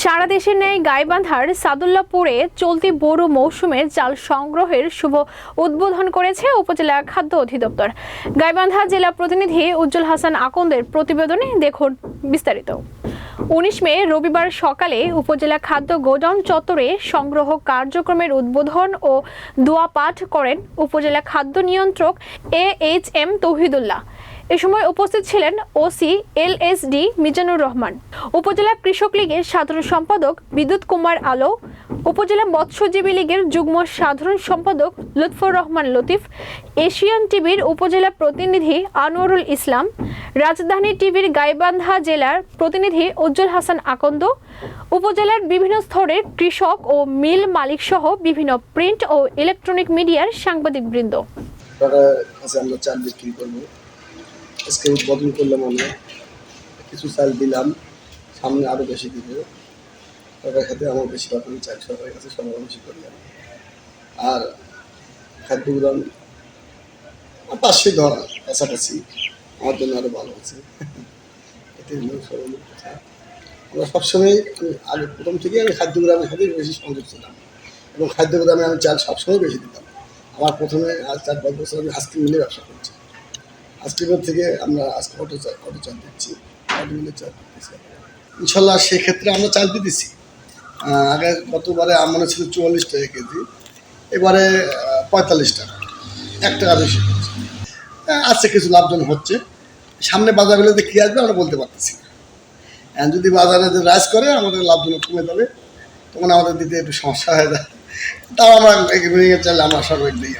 সারা দেশের ন্যায় গাইবান্ধার সাদুল্লাপুরে চলতি বোরো মৌসুমের চাল সংগ্রহের শুভ উদ্বোধন করেছে উপজেলা খাদ্য অধিদপ্তর। গাইবান্ধা জেলা প্রতিনিধি উজ্জ্বল হাসান আকন্দের প্রতিবেদনে দেখুন বিস্তারিত। উনিশ মে, রবিবার সকালে উপজেলা খাদ্য গোডাউন চত্বরে সংগ্রহ কার্যক্রমের উদ্বোধন ও দোয়া পাঠ করেন উপজেলা খাদ্য নিয়ন্ত্রক এ এইচ এম তৌহিদুল্লাহ। এ সময় উপস্থিত ছিলেন OC L S D Mizanur Rahman. উপজেলা কৃষক লীগের সাধারণ সম্পাদক বিদ্যুৎ কুমার আলো, উপজেলা মৎস্যজীবী লীগের যুগ্ম সাধারণ সম্পাদক লুৎফর রহমান লতিফ, এশিয়ান টিভির উপজেলা প্রতিনিধি আনোয়ারুল ইসলাম, রাজধানী টিভির গাইবান্ধা জেলার প্রতিনিধি উজ্জ্বল হাসান আকন্দ, উপজেলার বিভিন্ন স্তরের কৃষক ও মিল মালিক সহ বিভিন্ন প্রিন্ট ও ইলেকট্রনিক মিডিয়ার সাংবাদিকবৃন্দ। আমরা চাল বিক্রি করব আজকে উদ্বোধন করলাম আমরা। কিছু চাল দিলাম, সামনে আরও বেশি দিব। সবার খাতে আমার বেশি রকমের চাল সবার কাছে সবার বেশি করি আর খাদ্য উদান পাশে ধরা কাছাকাছি, আমার জন্য আরও ভালো হচ্ছে এটাই হলো সর্বমূল কথা। আমরা সবসময়, আমি আগে প্রথম থেকে আমি খাদ্য গ্রামের সাথে বেশি সংযোগ ছিলাম। এবং খাদ্য গ্রামে আমি চাল সবসময় বেশি দিতাম। আমার প্রথমে আজ চার পাঁচ বছর আমি আজকে মিলে ব্যবসা করছি। আজকের থেকে আমরা আজকে অটো চাল অটো চাল দিচ্ছি। অটো চাল দিচ্ছি। ইনশাল্লাহ সেক্ষেত্রে আমরা চাল দিতেছি আগে গতবারে আমার ছিল চুয়াল্লিশ টাকা কেজি। এবারে পঁয়তাল্লিশ টাকা। এক টাকা বেশি আছে কিছু লাভজনক হচ্ছে। সামনে বাজারগুলোতে কী আসবে, আমরা বলতে পারতেছি যদি বাজারে যে রাইজ করে, আমাদের লাভজনক কমে যাবে। তখন আমাদের দিতে একটু সমস্যা হয়ে যায়। তাও আমরা চাইলে আমরা সর্বাধিক দিই।